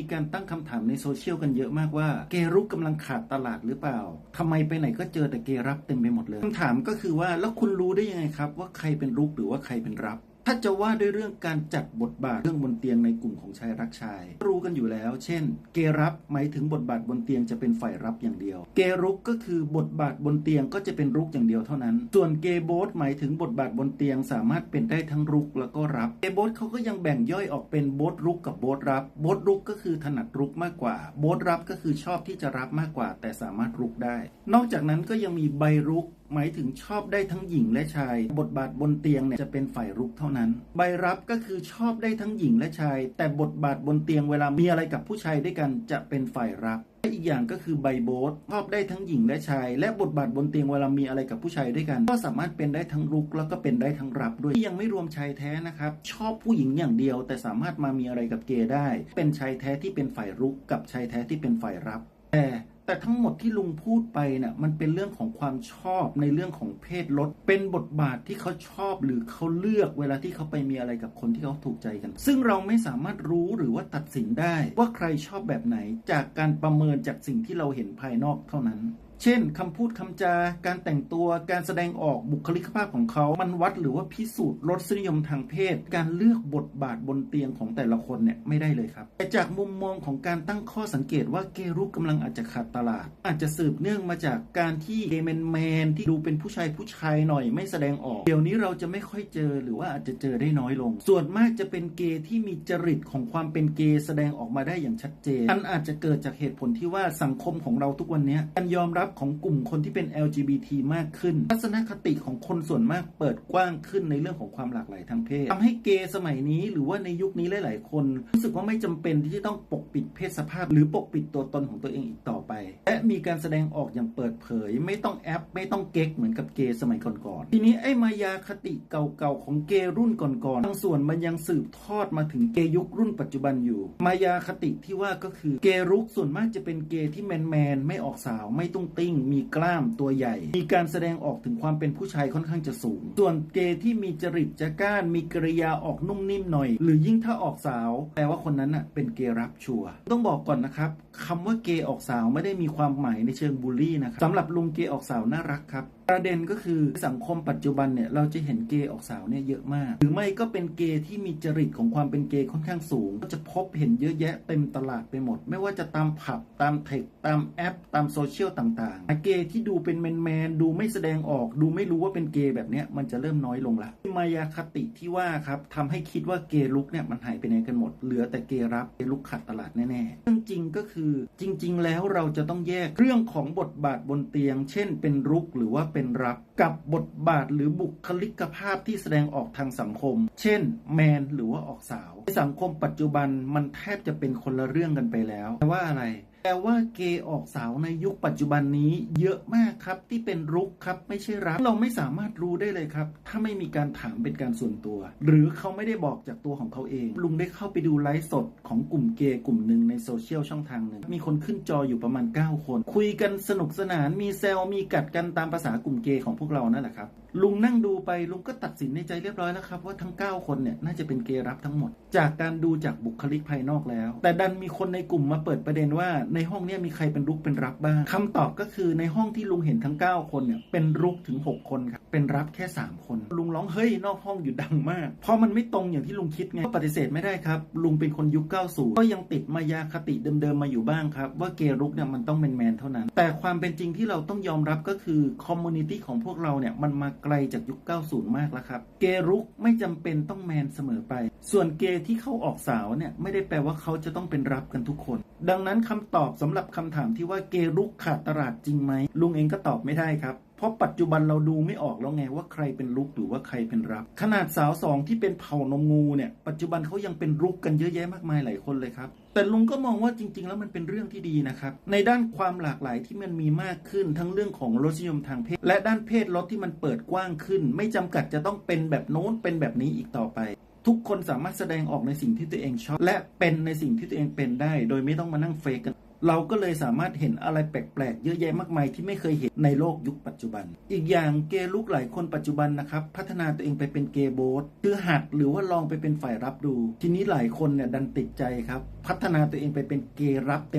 มีการตั้งคำถามในโซเชียลกันเยอะมากว่า เกรุกกำลังขาดตลาดหรือเปล่าทำไมไปไหนก็เจอแต่เกรับเต็มไปหมดเลยคำถามก็คือว่าแล้วคุณรู้ได้ยังไงครับ ว่าใครเป็นรุกหรือว่าใครเป็นรับ ถ้าจะว่าด้วยเรื่องการจัดบทบาทเรื่องบนเตียงในกลุ่มของชายรักชาย รู้กันอยู่แล้ว เช่น เกรับหมายถึงบทบาทบนเตียงจะเป็นฝ่ายรับอย่างเดียว เกรุกก็คือบทบาทบนเตียงก็จะเป็นรุกอย่างเดียวเท่านั้น ส่วนเกย์โบสหมายถึงบทบาทบนเตียงสามารถเป็นได้ทั้งรุกแล้วก็รับ เกย์โบสเขาก็ยังแบ่งย่อยออกเป็นโบสรุกกับโบสรับโบสรุกก็คือถนัดรุกมากกว่า โบสรับก็คือชอบที่จะรับมากกว่า แต่สามารถรุกได้ นอกจากนั้นก็ยังมีใบรุก หมายถึงชอบได้ทั้งหญิงและชาย บทบาทบนเตียงเนี่ยจะเป็นฝ่ายรุกเท่านั้น ใบรับก็คือชอบได้ทั้งหญิงและชาย แต่บทบาทบนเตียงเวลามีอะไรกับผู้ชายด้วยกันจะเป็นฝ่ายรับและอีกอย่างก็คือใบโบสชอบได้ทั้งหญิงและชาย และบทบาทบนเตียงเวลามีอะไรกับผู้ชายด้วยกัน ก็สามารถเป็นได้ทั้งรุกแล้วก็เป็นได้ทั้งรับด้วยที่ยังไม่รวมชายแท้นะครับ ชอบผู้หญิงอย่างเดียว แต่สามารถมามีอะไรกับเกย์ได้ เป็นชายแท้ที่เป็นฝ่ายรุกกับชายแท้ที่เป็นฝ่ายรับ แต่ แต่ทั้งหมดที่ลุงพูดไปน่ะมันเป็นเรื่องของความชอบในเรื่องของเพศลดเป็นบทบาทที่เขาชอบหรือเขาเลือกเวลาที่เขาไปมีอะไรกับคนที่เขาถูกใจกัน ซึ่งเราไม่สามารถรู้หรือว่าตัดสินได้ ว่าใครชอบแบบไหนจากการประเมินจากสิ่งที่เราเห็นภายนอกเท่านั้น เช่นคำพูดคำจาการแต่งตัวการแสดงออกบุคลิกภาพของเขา มันวัดหรือว่าพิสูจน์รสนิยมทางเพศ การเลือกบทบาทบนเตียงของแต่ละคนเนี่ยไม่ได้เลยครับ แต่จากมุมมองของการตั้งข้อสังเกตว่าเกย์รุกกำลังอาจจะขาดตลาด อาจจะสืบเนื่องมาจากการที่เกย์แมนแมนที่ดูเป็นผู้ชายผู้ชายหน่อยไม่แสดงออก เดี๋ยวนี้เราจะไม่ค่อยเจอหรือว่าอาจจะเจอได้น้อยลง ส่วนมากจะเป็นเกย์ที่มีจริตของความเป็นเกย์แสดงออกมาได้อย่างชัดเจนอันอาจจะเกิดจากเหตุผลที่ว่าสังคมของเราทุกวันนี้การยอมรับของกลุ่มคนที่เป็น LGBT มากขึ้น ทัศนคติของคนส่วนมากเปิดกว้างขึ้นในเรื่องของความหลากหลายทางเพศทำให้เกย์สมัยนี้หรือว่าในยุคนี้หลาย ๆ คน รู้สึกว่าไม่จำเป็นที่จะต้องปกปิดเพศสภาพ หรือปกปิดตัวตนของตัวเองอีกต่อไป มีการแสดงออกอย่างเปิดเผย ไม่ต้องแอป ไม่ต้องเก๊กเหมือนกับเกย์สมัยก่อนๆทีนี้ไอ้มายาคติเก่าๆของเกย์รุ่นก่อนๆบางส่วนมันยังสืบทอดมาถึงเกย์ยุครุ่นปัจจุบันอยู่ มายาคติที่ว่าก็คือเกย์รุกส่วนมากจะเป็นเกย์ที่แมนๆไม่ออกสาวไม่ตุ้งติ้ง มีกล้ามตัวใหญ่ มีการแสดงออกถึงความเป็นผู้ชายค่อนข้างจะสูง ส่วนเกย์ที่มีจริตจะก้านมีกริยาออกนุ่มนิ่มหน่อย หรือยิ่งถ้าออกสาวแปลว่าคนนั้นน่ะเป็นเกย์รับชัวร์ต้องบอกก่อนนะครับคำว่าเกย์ออกสาวไม่ได้มีความหมายในเชิงบูลลี่นะครับสำหรับลุงเกออกสาวน่ารักครับ ประเด็นก็คือสังคมปัจจุบันเนี่ยเราจะเห็นเกย์ออกสาวเนี่ยเยอะมาก หรือไม่ก็เป็นเกย์ที่มีจริตของความเป็นเกย์ค่อนข้างสูง ก็จะพบเห็นเยอะแยะเต็มตลาดไปหมด ไม่ว่าจะตามผับตามเทคตามแอป ตามโซเชียลต่างๆเกย์ที่ดูเป็นแมนแมนๆดูไม่แสดงออก ดูไม่รู้ว่าเป็นเกย์แบบเนี้ยมันจะเริ่มน้อยลงละมายาคติที่ว่าครับทำให้คิดว่าเกย์ลุกเนี่ยมันหายไปไหนกันหมด เหลือแต่เกย์รับเกย์ลุกขาดตลาดแน่ๆเรื่องจริงก็คือจริง ๆ แล้วเราจะต้องแยกเรื่องของบทบาทบนเตียง เช่น เป็นรุกหรือว่าเป็นรักกับบทบาทหรือบุคลิกภาพที่แสดงออกทางสังคม เช่น แมนหรือว่าออกสาวในสังคมปัจจุบันมันแทบจะเป็นคนละเรื่องกันไปแล้วแต่ว่าอะไร แปลว่าเกย์ออกสาวในยุคปัจจุบันนี้เยอะมากครับที่เป็นรุกครับไม่ใช่รับเราไม่สามารถรู้ได้เลยครับ ถ้าไม่มีการถามเป็นการส่วนตัว หรือเขาไม่ได้บอกจากตัวของเขาเอง ลุงได้เข้าไปดูไลฟ์สดของกลุ่มเกย์กลุ่มหนึ่งในโซเชียลช่องทางหนึ่งมีคนขึ้นจออยู่ประมาณ 9 คน คุยกันสนุกสนานมีแซวมีกัดกันตามภาษากลุ่มเกย์ของพวกเรานั่นแหละครับลุงนั่งดูไปลุงก็ตัดสินในใจเรียบร้อยแล้วครับว่าทั้ง 9 คนเนี่ยน่าจะเป็นเกย์รับทั้งหมด จากการดูจากบุคลิกภายนอกแล้ว แต่ดันมีคนในกลุ่มมาเปิดประเด็นว่าในห้องเนี้มีใครเป็นรุกเป็นรับบ้างคำตอบก็คือในห้องที่ลุงเห็นทั้ง 9 คนเนี่ยเป็นรุกถึง 6 คนครับเป็นรับแค่ 3 คน ลุงร้องเฮ้ยนอกห้องอยู่ดังมาก เพราะมันไม่ตรงอย่างที่ลุงคิดไงก็ปฏิเสธไม่ได้ครับ ลุงเป็นคนยุค 90 ก็ยังติดมายาคติเดิมๆมาอยู่บ้างครับ ว่าเกย์รุกเนี่ยมันต้องแมนๆเท่านั้น แต่ความเป็นจริงที่เราต้องยอมรับก็คือคอมมูนิตี้ของพวกเราเนี่ยมันมาไกลจากยุค 90 มากแล้วครับเกย์รุกไม่จำเป็นต้องแมนเสมอไป ส่วนเกย์ที่เขาออกสาวเนี่ยไม่ได้แปลว่าเขาจะต้องเป็นรับกันทุกคน ดังนั้นคำตอบสำหรับคำถามที่ว่าเกย์รุกขาดตลาดจริงไหมลุงเองก็ตอบไม่ได้ครับ เพราะปัจจุบันเราดูไม่ออกแล้วไงว่าใครเป็นรุกหรือว่าใครเป็นรับ ขนาดสาวสองที่เป็นเผ่านมงูเนี่ยปัจจุบันเขายังเป็นรุกกันเยอะแยะมากมายหลายคนเลยครับ แต่ลุงก็มองว่าจริง ๆ แล้วมันเป็นเรื่องที่ดีนะครับในด้านความหลากหลายที่มันมีมากขึ้นทั้งเรื่องของรสนิยมทางเพศ และด้านเพศลดที่มันเปิดกว้างขึ้น ไม่จำกัดจะต้องเป็นแบบโน้นเป็นแบบนี้อีกต่อไป ทุกคนสามารถแสดงออกในสิ่งที่ตัวเองชอบ และเป็นในสิ่งที่ตัวเองเป็นได้ โดยไม่ต้องมานั่งเฟกกัน เราก็เลยสามารถเห็นอะไรแปลกๆ เยอะแยะมากมายที่ไม่เคยเห็นในโลกยุคปัจจุบัน อีกอย่างเกย์ลุกหลายคนปัจจุบันนะครับ พัฒนาตัวเองไปเป็นเกย์โบสคือหัดหรือว่าลองไปเป็นฝ่ายรับดู ทีนี้หลายคนเนี่ยดันติดใจครับ พัฒนาตัวเองไปเป็นเกย์รับเต็ม